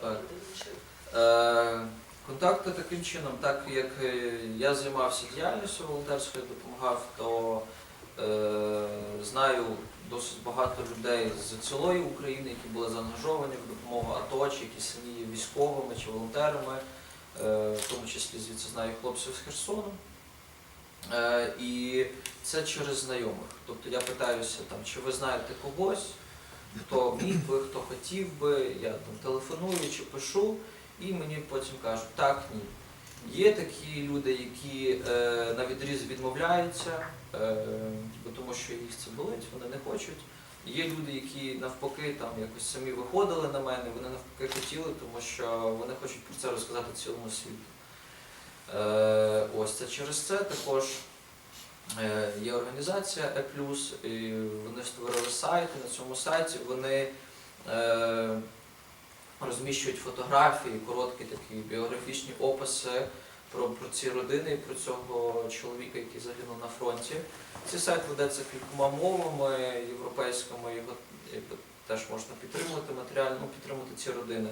Так. Е, Контакти таким чином, так як е, я займався діяльністю волонтерською, допомагав, то е, знаю досить багато людей з цілої України, які були заангажовані в допомогу АТО, чи які самі є військовими чи волонтерами, е, в тому числі звідси знаю хлопців з Херсону. Е, і це через знайомих. Тобто я питаюся, там, чи ви знаєте когось, хто міг би, хто хотів би, я там телефоную чи пишу, і мені потім кажуть, так, ні. Є такі люди, які е, на відріз відмовляються, е, тому що їх це болить, вони не хочуть. Є люди, які навпаки там якось самі виходили на мене, вони навпаки хотіли, тому що вони хочуть про це розказати цілому світу. Е, ось це через це також є організація E+, і вони створили сайт, і на цьому сайті вони е, розміщують фотографії, короткі такі біографічні описи про, про ці родини і про цього чоловіка, який загинув на фронті. Цей сайт ведеться кількома мовами європейськими, його теж можна підтримувати матеріально, ну, підтримувати ці родини.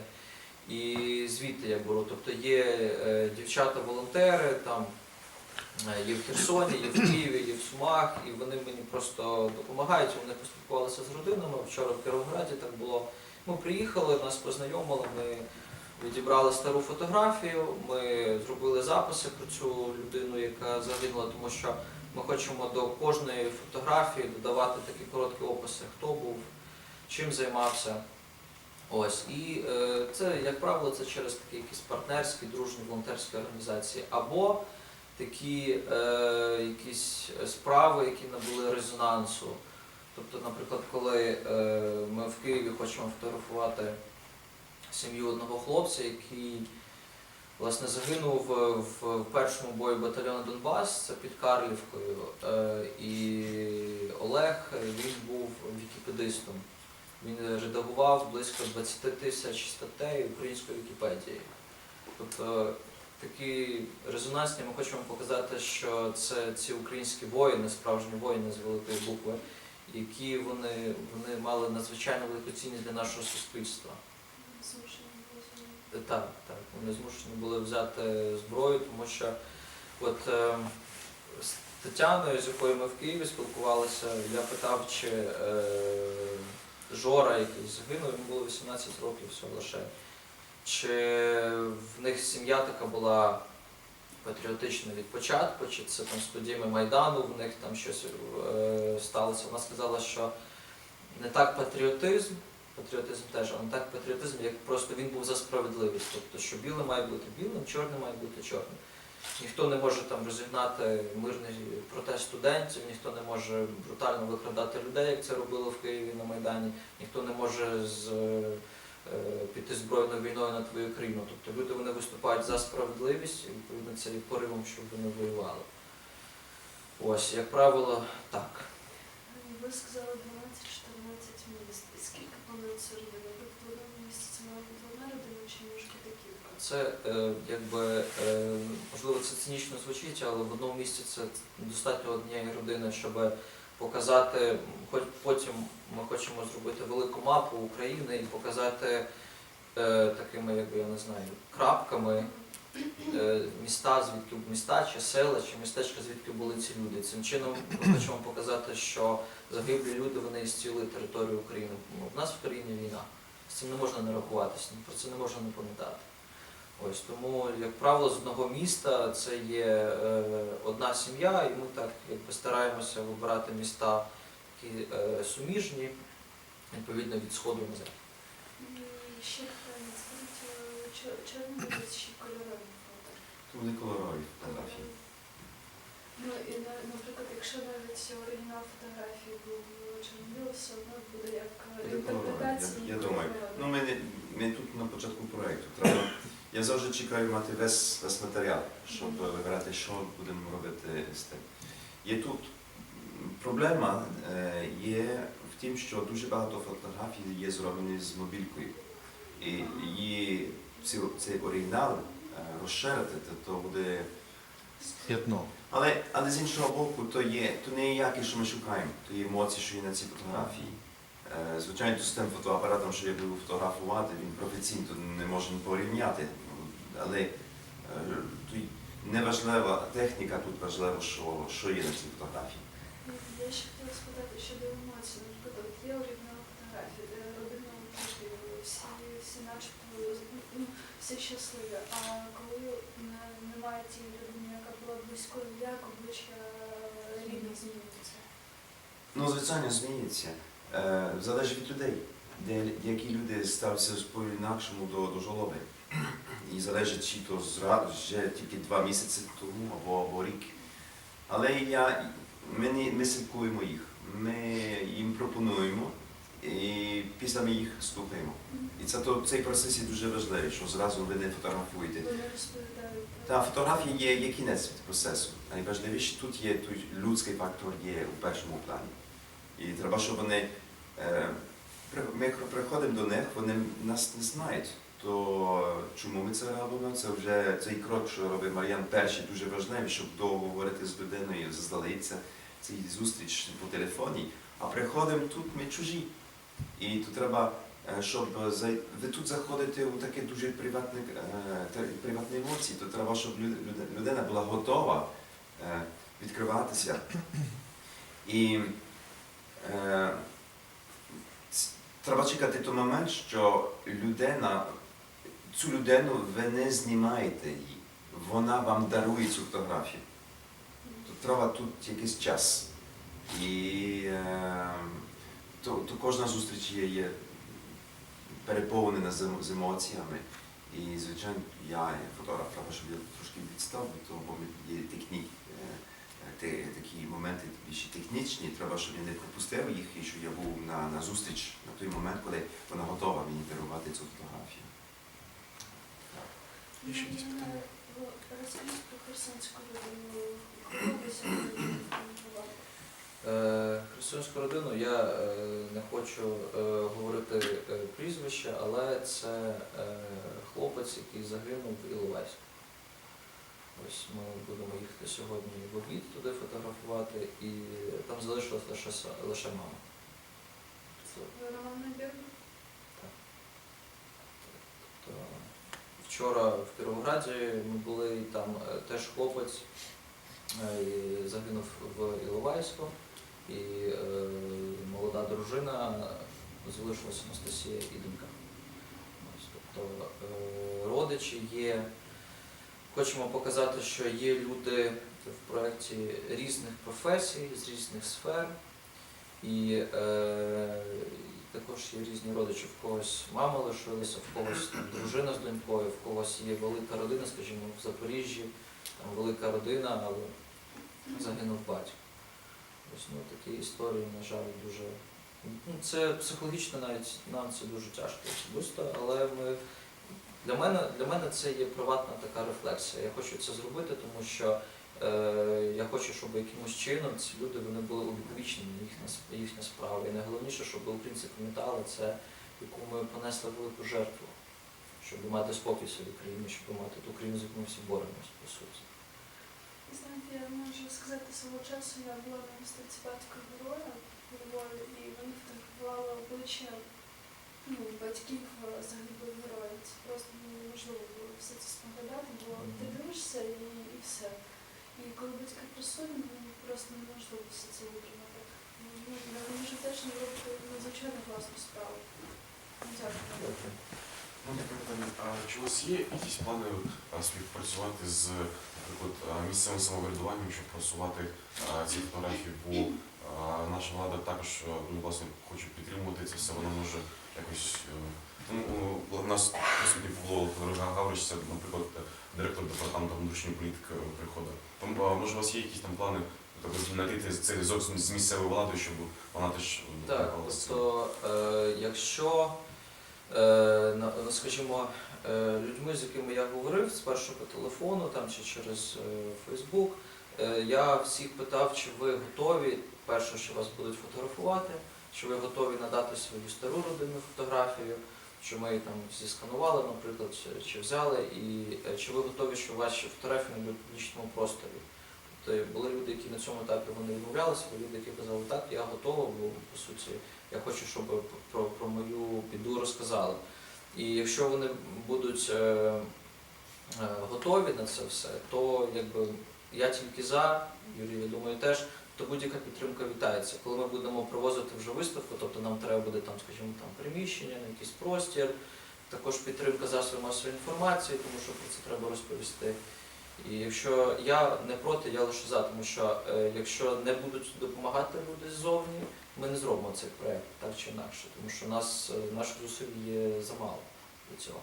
І звідти я беру. Тобто є е, дівчата-волонтери, там е, є в Херсоні, є в Києві, є в Сумах, і вони мені просто допомагають. Вони поспілкувалися з родинами. Вчора в Кіровограді так було. Ми приїхали, нас познайомили, ми відібрали стару фотографію, ми зробили записи про цю людину, яка загинула, тому що ми хочемо до кожної фотографії додавати такі короткі описи, хто був, чим займався. Ось. І е, це, як правило, це через такі якісь партнерські, дружні волонтерські організації, або такі е, якісь справи, які набули резонансу. Тобто, наприклад, коли е, ми в Києві хочемо фотографувати сім'ю одного хлопця, який власне загинув в, першому бою батальйону Донбас, це під Карлівкою. Е, і Олег він був вікіпедистом. Він редагував близько 20 тисяч статей української Вікіпедії. Тобто такі резонансні ми хочемо показати, що це ці українські воїни, справжні воїни з великої букви, які вони, вони мали надзвичайно велику цінність для нашого суспільства. змушені Так, так. Вони змушені були взяти зброю, тому що от е, з Тетяною, з якою ми в Києві спілкувалися, я питав, чи е, Жора, який загинув, йому було 18 років всього лише. Чи в них сім'я така була патріотична від початку, чи це там подіями Майдану, в них там щось е, сталося. Вона сказала, що не так патріотизм, патріотизм теж, а не так патріотизм, як просто він був за справедливість. Тобто, що біле має бути білим, чорне має бути чорним. Ніхто не може там розігнати мирний протест студентів, ніхто не може брутально викрадати людей, як це робило в Києві на Майдані, ніхто не може з, піти збройною війною на твою країну. Тобто люди вони виступають за справедливість, і відповідно це є поривом, щоб вони воювали. Ось, як правило, так. Ви сказали 12-14 міст. І скільки планується родина? Тобто в одному місці це має бути одна родина чи може бути кілька? Це е, якби е, можливо це цинічно звучить, але в одному місці це достатньо однієї родини, щоб показати, хоч потім ми хочемо зробити велику мапу України і показати е, такими, якби я не знаю, крапками е, міста, звідки міста чи села, чи містечка, звідки були ці люди. Цим чином ми хочемо показати, що загиблі люди вони із цілої території України. Ну, в нас в країні війна. З цим не можна не рахуватися, про це не можна не пам'ятати. Ось тому, як правило, з одного міста це є е, одна сім'я, і ми так якби стараємося вибирати міста такі е, суміжні, відповідно від сходу на захід. Ще питання. Скажіть, е, чорні чи кольорові фото? Вони кольорові фотографії. Ну і наприклад, якщо навіть оригінал фотографії був чорно все одно буде як інтерпретація. Я, я думаю. Ну, ми, ми тут на початку проєкту. Треба, я завжди чекаю мати весь, весь матеріал, щоб вибирати, що будемо робити з тим. Є тут проблема е, є в тім, що дуже багато фотографій є зроблені з мобількою. І її цей оригінал е, розширити, то, буде. П'ятно. Але, але з іншого боку, то є то не є яке, що ми шукаємо, то є емоції, що є на цій фотографії. Е, Звичайно, з тим фотоапаратом, що я буду фотографувати, він професійно не можна порівняти. Але е, тут не важлива техніка, тут важливо, що, що є на цій фотографії. Я ще хотіла спитати щодо емоцій. Наприклад, є оригінал фотографії, де родина всі, всі начебто ну, всі щасливі. А коли немає тієї людини, яка була близькою, як обличчя рідних змінюється? Ну, звичайно, зміниться. Е, залежить від людей. Де, які люди ставляться по-інакшому до, до жолоби. І залежить, чи то зра- вже тільки два місяці тому або, або рік. Але я, ми, не, ми слідкуємо їх. Ми їм пропонуємо і після ми їх слухаємо. І це то, цей процес є дуже важливий, що зразу ви не фотографуєте. Та фотографія є, є кінець процесу. Найважливіше тут є той людський фактор є у першому плані. І треба, щоб вони е, ми приходимо до них, вони нас не знають. То чому ми це робимо? Це вже цей крок, що робить Мар'ян перший, дуже важливий, щоб довго говорити з людиною, заздалегідь це цей зустріч по телефоні. А приходимо тут, ми чужі. І тут треба Е, щоб ви тут заходите у таке дуже приватне, е, приватні емоції, то треба, щоб люд- люд- людина була готова відкриватися. І треба чекати той момент, що людина, цю людину ви не знімаєте її, вона вам дарує цю фотографію. То треба тут якийсь час. І е, то, то кожна зустріч є, є переповнена з, ем- емоціями. І, звичайно, я фотограф треба, щоб я трошки відстав від того, бо є техні, е, е, те- такі моменти більш технічні, треба, щоб я не пропустив їх і щоб я був на, на зустріч на той момент, коли вона готова мені дарувати цю фотографію. Є ще якісь питання? Ну, Розкажіть про Херсонську родину. Е, Херсонську родину я е, не хочу е, говорити е, прізвище, але це е, хлопець, який загинув в Іловайську. Ось ми будемо їхати сьогодні в обід туди фотографувати, і там залишилась лише, лише мама. Це, Ви тобто, вчора в Кіровограді ми були, і там е, теж хлопець е, загинув в Іловайську. І е, молода дружина залишилася Анастасія і донька. Тобто е, родичі є. Хочемо показати, що є люди в проєкті різних професій, з різних сфер. І е, також є різні родичі. В когось мама лишилася, в когось там, дружина з донькою, в когось є велика родина, скажімо, в Запоріжжі, там велика родина, але загинув батько. Ось ну, такі історії, на жаль, дуже. Ну, це психологічно навіть нам це дуже тяжко особисто, але ми, для, мене, для мене це є приватна така рефлексія. Я хочу це зробити, тому що е, я хочу, щоб якимось чином ці люди вони були увіковічені, їхня, їхня справа. І найголовніше, щоб українці пам'ятали це, яку ми понесли велику жертву, щоб мати спокій в своїй країні, щоб мати ту країну, з якою всі боремось, по суті. Знаєте, я можу сказати свого часу, я була на батька героя Львові, і вони фотографували обличчя ну, батьків е, загиблих героїв. Це просто неможливо було все це споглядати, бо ти дивишся і, і все. І коли батьки присутні, ну, просто неможливо все це витримати. Ну, я можу теж не робити надзвичайно класну справу. Ну, Дякую. Ну. А чи у вас є якісь плани а, співпрацювати з наприклад, місцевим самоврядуванням, щоб просувати а, ці фотографії? А, наша влада також ну, власне, хоче підтримувати це все, вона може якось. е, Ну, у нас присутній Павло Гаврич, це, наприклад, директор департаменту внутрішньої політики е, приходить. Там, може, у вас є якісь там плани тобто, знайти цей зв'язок з- з місцевою владою, щоб вона теж е, Так, тобто, е, якщо, е, ну, скажімо, е, людьми, з якими я говорив, спершу по телефону там, чи через е, Фейсбук, е, я всіх питав, чи ви готові, перше, що вас будуть фотографувати, чи ви готові надати свою стару родинну фотографію, що ми там зісканували, наприклад, чи, чи взяли, і е, чи ви готові, що ваші фотографії не будуть в публічному просторі. Тобто були люди, які на цьому етапі вони відмовлялися, були люди, які казали, так, я готова, бо по суті Я хочу, щоб про, про мою біду розказали. І якщо вони будуть е, е, готові на це все, то якби я тільки за, Юрій, я думаю, теж, то будь-яка підтримка вітається. Коли ми будемо провозити вже виставку, тобто нам треба буде там, скажімо, там приміщення, якийсь простір, також підтримка засобів масової інформації, тому що про це треба розповісти. І якщо я не проти, я лише за, тому що е, якщо не будуть допомагати люди ззовні, ми не зробимо цей проект так чи інакше, тому що нас е, наших зусиль є замало для цього.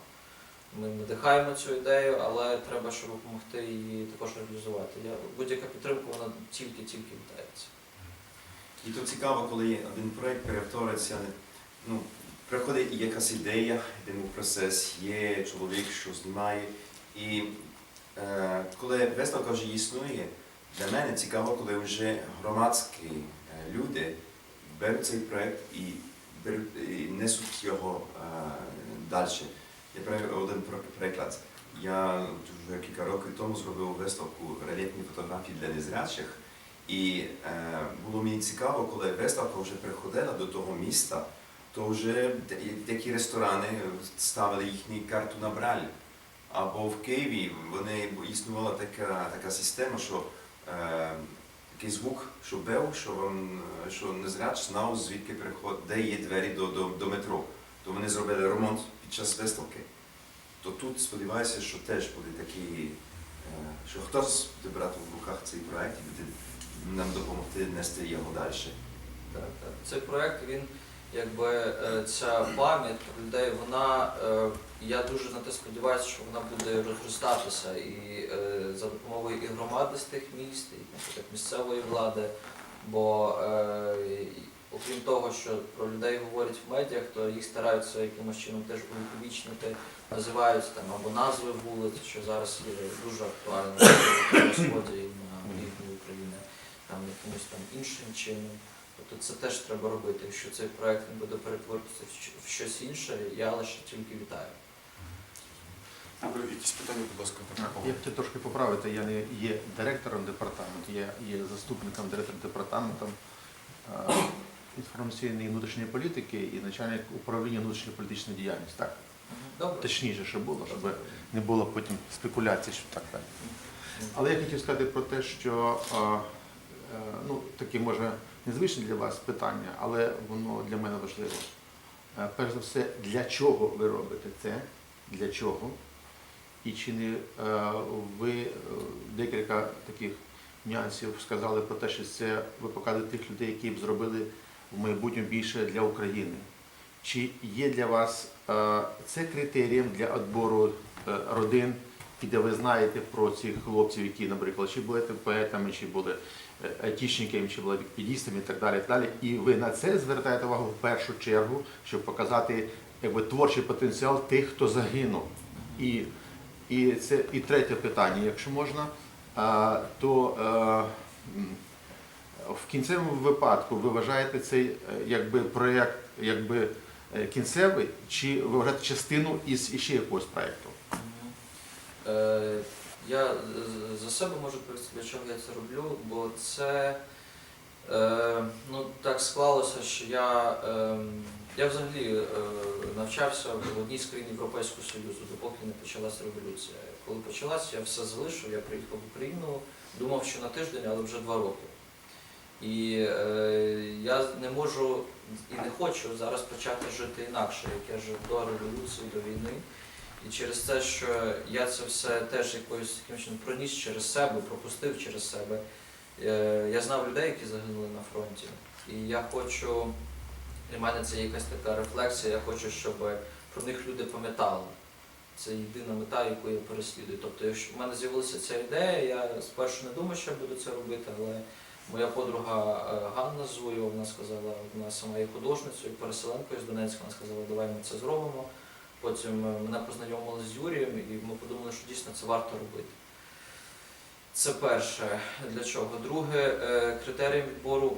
Ми надихаємо цю ідею, але треба, щоб допомогти її також реалізувати. Будь-яка підтримка, вона тільки-тільки вітається. І то цікаво, коли один проєкт перетвориться, ну, приходить якась ідея, йдемо процес, є чоловік, що знімає. І е, коли виставка вже існує, для мене цікаво, коли вже громадські е, люди беруть цей проєкт і, і несуть його е, далі. Я приведу один приклад. Я вже кілька років тому зробив виставку рельєфні фотографії для незрячих. І е, було мені цікаво, коли виставка вже приходила до того міста, то вже деякі ресторани ставили їхню карту на браль. Або в Києві вони існувала така, така система, що е, такий звук, що бив, що вам що незряч знав, звідки приход, де є двері до, до, до метро. То вони зробили ремонт час виставки. То тут сподіваюся, що теж буде такий, е, що хтось буде брати в руках цей проект і буде нам допомогти нести його далі. Так, так. Цей проект, він якби е, ця пам'ять людей, вона е, я дуже на те сподіваюся, що вона буде розростатися і за допомогою і громади з тих міст, і місцевої влади. Бо окрім того, що про людей говорять в медіях, то їх стараються якимось чином теж увіковічнити, називають там або назви вулиць, що зараз є дуже актуально на сході і на півдні України, там якимось там іншим чином. Тобто це теж треба робити. Якщо цей проект не буде перетворитися в щось інше, я лише тільки вітаю. Якісь питання, будь ласка, Я хотів трошки поправити, я не є директором департаменту, я є заступником директора департаменту інформаційної і внутрішньої політики і начальник управління внутрішньої політичної діяльності. Так, Добре. точніше, щоб було, щоб не було потім спекуляцій, що так далі. Але я хотів сказати про те, що е, ну, таке може незвичне для вас питання, але воно для мене важливо. Е, Перш за все, для чого ви робите це? Для чого? І чи не е, ви декілька таких нюансів сказали про те, що це ви показуєте тих людей, які б зробили в майбутньому більше для України? Чи є для вас е, це критерієм для відбору е, родин, і де ви знаєте про цих хлопців, які, наприклад, чи були поетами, чи були е, айтішниками, чи були вікіпедістами і так далі, і далі. І ви на це звертаєте увагу в першу чергу, щоб показати якби, творчий потенціал тих, хто загинув. І, і це і третє питання, якщо можна, то в кінцевому випадку ви вважаєте цей е, якби проєкт якби е, кінцевий, чи ви вважаєте частину із іще якогось проєкту? Е, Я за себе можу привести, для чого я це роблю, бо це ну, так склалося, що я, е, я взагалі навчався в одній з країн Європейського Союзу, допоки не почалася революція. Коли почалася, я все залишив, я приїхав в Україну, думав, що на тиждень, але вже два роки. І е, я не можу і не хочу зараз почати жити інакше, як я жив до революції, до війни. І через те, що я це все теж якоюсь таким чином проніс через себе, пропустив через себе. е, Я знав людей, які загинули на фронті. І я хочу, для мене це якась така рефлексія, я хочу, щоб про них люди пам'ятали. Це єдина мета, яку я переслідую. Тобто, якщо в мене з'явилася ця ідея, я спершу не думав, що я буду це робити, але моя подруга е, Ганна Зуєва, вона сказала, вона сама є художницею, переселенкою з Донецька, вона сказала, давай ми це зробимо. Потім е, мене познайомили з Юрієм, і ми подумали, що дійсно це варто робити. Це перше. Для чого? Друге, е, критерієм відбору,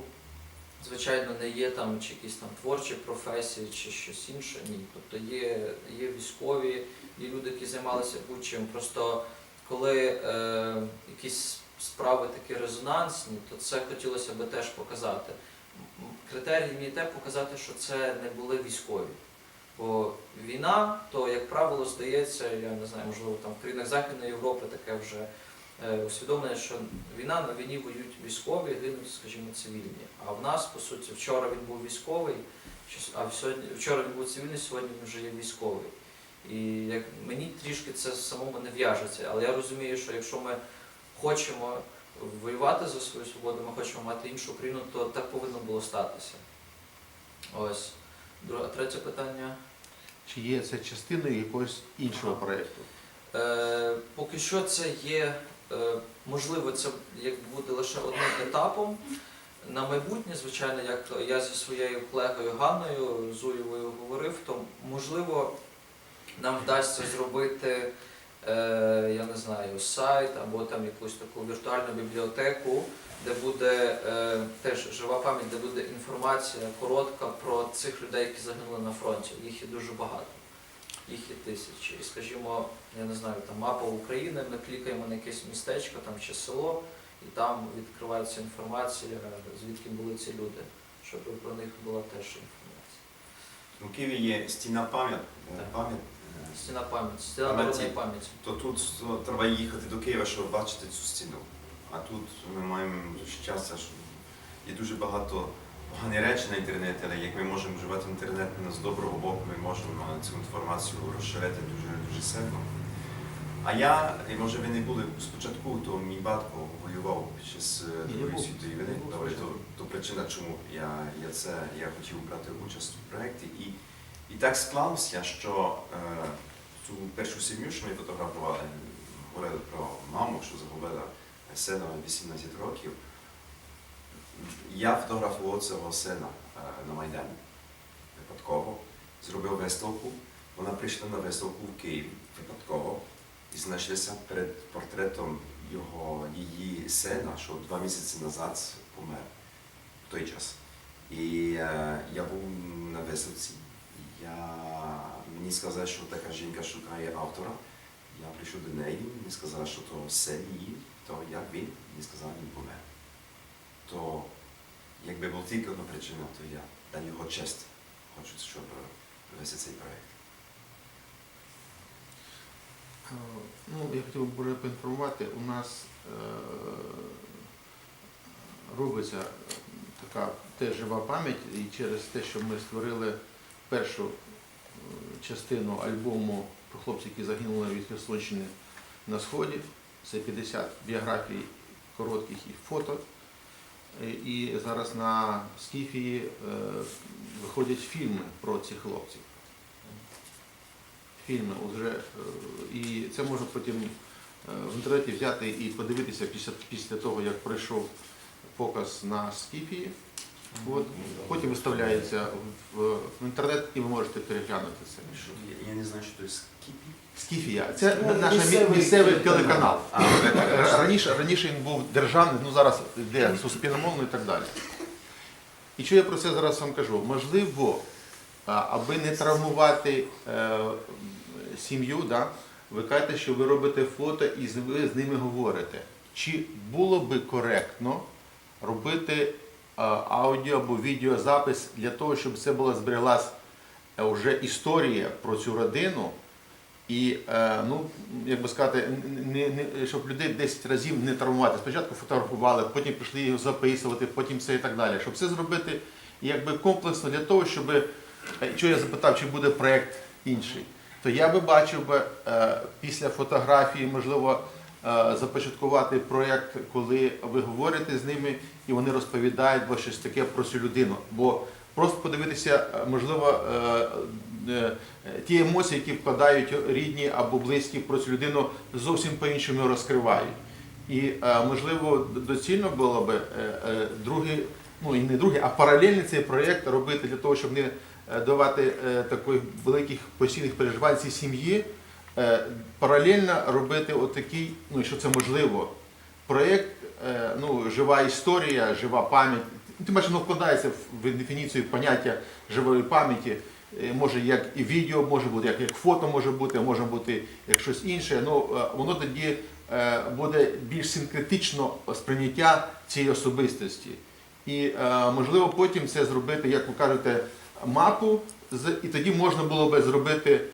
звичайно, не є там чи якісь там творчі професії, чи щось інше. Ні. Тобто є, є військові, є люди, які займалися будь-чим. Просто коли е, якісь справи такі резонансні, то це хотілося би теж показати. Критерій мій те показати, що це не були військові. Бо війна, то, як правило, здається, я не знаю, можливо, там в країнах Західної Європи таке вже е, усвідомлення, що війна на війні воюють військові, гинуть, скажімо, цивільні. А в нас, по суті, вчора він був військовий, а сьогодні, вчора він був цивільний, сьогодні він вже є військовий. І як мені трішки це самому не в'яжеться, але я розумію, що якщо ми хочемо воювати за свою свободу, ми хочемо мати іншу Україну, то так повинно було статися. Ось. Друге, третє питання. Чи є це частиною якогось іншого проєкту? Е, поки що це є, е, можливо, це як буде лише одним етапом. На майбутнє, звичайно, як я зі своєю колегою Ганною Зуєвою говорив, то можливо нам вдасться зробити, я не знаю, сайт або там якусь таку віртуальну бібліотеку, де буде е, теж жива пам'ять, де буде інформація коротка про цих людей, які загинули на фронті. Їх є дуже багато. Їх є тисячі. І скажімо, я не знаю, там мапа України, ми клікаємо на якесь містечко там чи село, і там відкривається інформація, звідки були ці люди, щоб про них була теж інформація. У Києві є стіна пам'ять, е, е, Стіна пам'яті, стіна народної пам'яті. То тут треба їхати до Києва, щоб бачити цю стіну. А тут ми маємо щастя, що є дуже багато погані речі на інтернеті, але як ми можемо вживати інтернет з доброго боку, ми можемо цю інформацію розширити дуже дуже сильно. А я, і може ви не були спочатку, то мій батько воював під час е, Ні, не Другої світової війни. Добре, то, то причина, чому я, я це я хотів брати участь у проєкті. І, і так склалося, що е, цю першу сім'ю, що ми фотографували, говорили про маму, що загубила сина 18 років. Я фотографував цього сина е, на Майдані випадково, зробив виставку. Вона прийшла на виставку в Київ випадково і знайшлися перед портретом його, її сина, що два місяці назад помер в той час. І е, я був на виставці. Я, мені сказали, що така жінка шукає автора. Я прийшов до неї, мені сказала, що то син її, то як він, мені сказали, він помер. То якби була тільки одна причина, то я на його честь хочу, щоб вести цей проєкт. Е, Ну, я хотів би поінформувати, у нас е, робиться е, така теж жива пам'ять, і через те, що ми створили першу частину альбому про хлопців, які загинули від Херсонщини на Сході. Це 50 біографій коротких і фото. Е, І зараз на Скіфії е, виходять фільми про цих хлопців фільми вже, е, і це можна потім в інтернеті взяти і подивитися після, після того, як пройшов показ на Скіфії. От, потім виставляється в, в інтернет і ви можете переглянути це. Я, я не знаю, що то Скіпі. Скіфія це Ну, наш місцевий місцевий, телеканал. А, кажете. Раніше, раніше він був державний, ну зараз йде суспільномовний і так далі. І що я про це зараз вам кажу? Можливо, аби не травмувати е, сім'ю, да, ви кажете, що ви робите фото і ви з ними говорите. Чи було би коректно робити аудіо або відеозапис для того, щоб це була збереглась е, вже історія про цю родину? І, е, ну, як би сказати, не, не, щоб людей 10 разів не травмувати. Спочатку фотографували, потім пішли його записувати, потім це і так далі. Щоб це зробити якби комплексно для того, щоб, е, що я запитав, чи буде проєкт інший, то я би бачив би е, після фотографії, можливо, е, започаткувати проєкт, коли ви говорите з ними і вони розповідають бо щось таке про цю людину. Бо просто подивитися, е, можливо, е, е, ті емоції, які вкладають рідні або близькі про цю людину, зовсім по-іншому розкривають. І е, можливо доцільно було е, е, другий, ну і не другий, а паралельний цей проєкт робити для того, щоб не е, давати е, таких великих постійних переживань цій сім'ї. Е, Паралельно робити отакий, ну якщо це можливо, проєкт, е, ну, жива історія, жива пам'ять. Тим паче воно вкладається в дефініцію поняття живої пам'яті. Е, Може як і відео може бути, як, як фото може бути, може бути як щось інше. Ну, воно тоді буде більш синкретично сприйняття цієї особистості. І можливо потім це зробити, як ви кажете, мапу, і тоді можна було би зробити